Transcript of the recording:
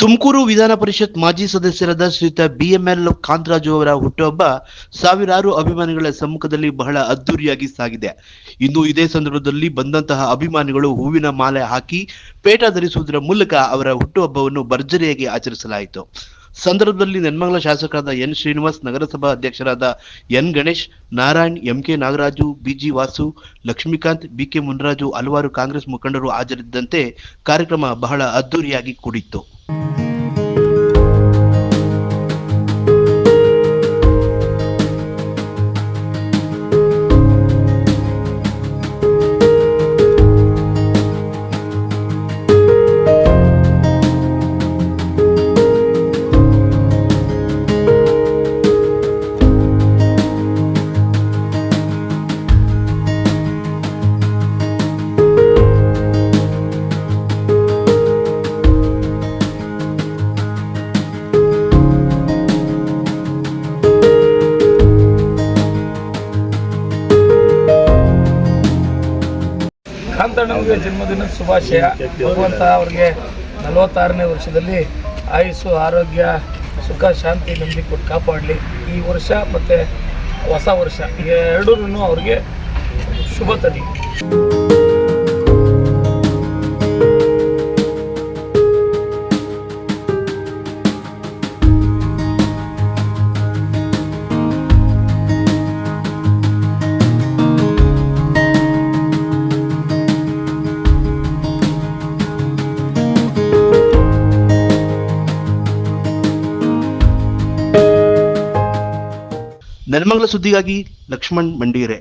ತುಮಕೂರು ವಿಧಾನ ಪರಿಷತ್ ಮಾಜಿ ಸದಸ್ಯರಾದ ಶ್ರೀತ ಬಿಎಂಎಲ್ ಕಾಂತರಾಜು ಅವರ ಹುಟ್ಟುಹಬ್ಬ ಸಾವಿರಾರು ಅಭಿಮಾನಿಗಳ ಸಮ್ಮುಖದಲ್ಲಿ ಬಹಳ ಅದ್ದೂರಿಯಾಗಿ ಸಾಗಿದೆ. ಇನ್ನು ಇದೇ ಸಂದರ್ಭದಲ್ಲಿ ಬಂದಂತಹ ಅಭಿಮಾನಿಗಳು ಹೂವಿನ ಮಾಲೆ ಹಾಕಿ ಪೇಟ ಧರಿಸುವುದರ ಮೂಲಕ ಅವರ ಹುಟ್ಟುಹಬ್ಬವನ್ನು ಭರ್ಜರಿಯಾಗಿ ಆಚರಿಸಲಾಯಿತು. ಸಂದರ್ಭದಲ್ಲಿ ನೆನ್ಮಂಗಲ ಶಾಸಕರಾದ ಎನ್ ಶ್ರೀನಿವಾಸ್, ನಗರಸಭಾ ಅಧ್ಯಕ್ಷರಾದ N Ganesh, Narayan MK Nagaraju BG Vasu, Lakshmikanth BK Munraju, ಹಲವಾರು ಕಾಂಗ್ರೆಸ್ ಮುಖಂಡರು ಹಾಜರಿದ್ದಂತೆ ಕಾರ್ಯಕ್ರಮ ಬಹಳ ಅದ್ದೂರಿಯಾಗಿ ಕೂಡಿತ್ತು. ಕಾಂತಣ್ಣನಿಗೆ ಜನ್ಮದಿನದ ಶುಭಾಶಯ. ಭಗವಂತ ಅವ್ರಿಗೆ ನಲವತ್ತಾರನೇ ವರ್ಷದಲ್ಲಿ ಆಯುಸ್ಸು, ಆರೋಗ್ಯ, ಸುಖ, ಶಾಂತಿ, ನೆಮ್ಮದಿ ಕೊಟ್ಟು ಕಾಪಾಡಲಿ. ಈ ವರ್ಷ ಮತ್ತು ಹೊಸ ವರ್ಷ. ಎರಡೂ ಅವ್ರಿಗೆ ಶುಭ ತರಲಿ ನೆಲಮಂಗಲ ಸುದ್ದಿಗಾಗಿ ಲಕ್ಷ್ಮಣ್ ಮಂಡಿಗೆರೆ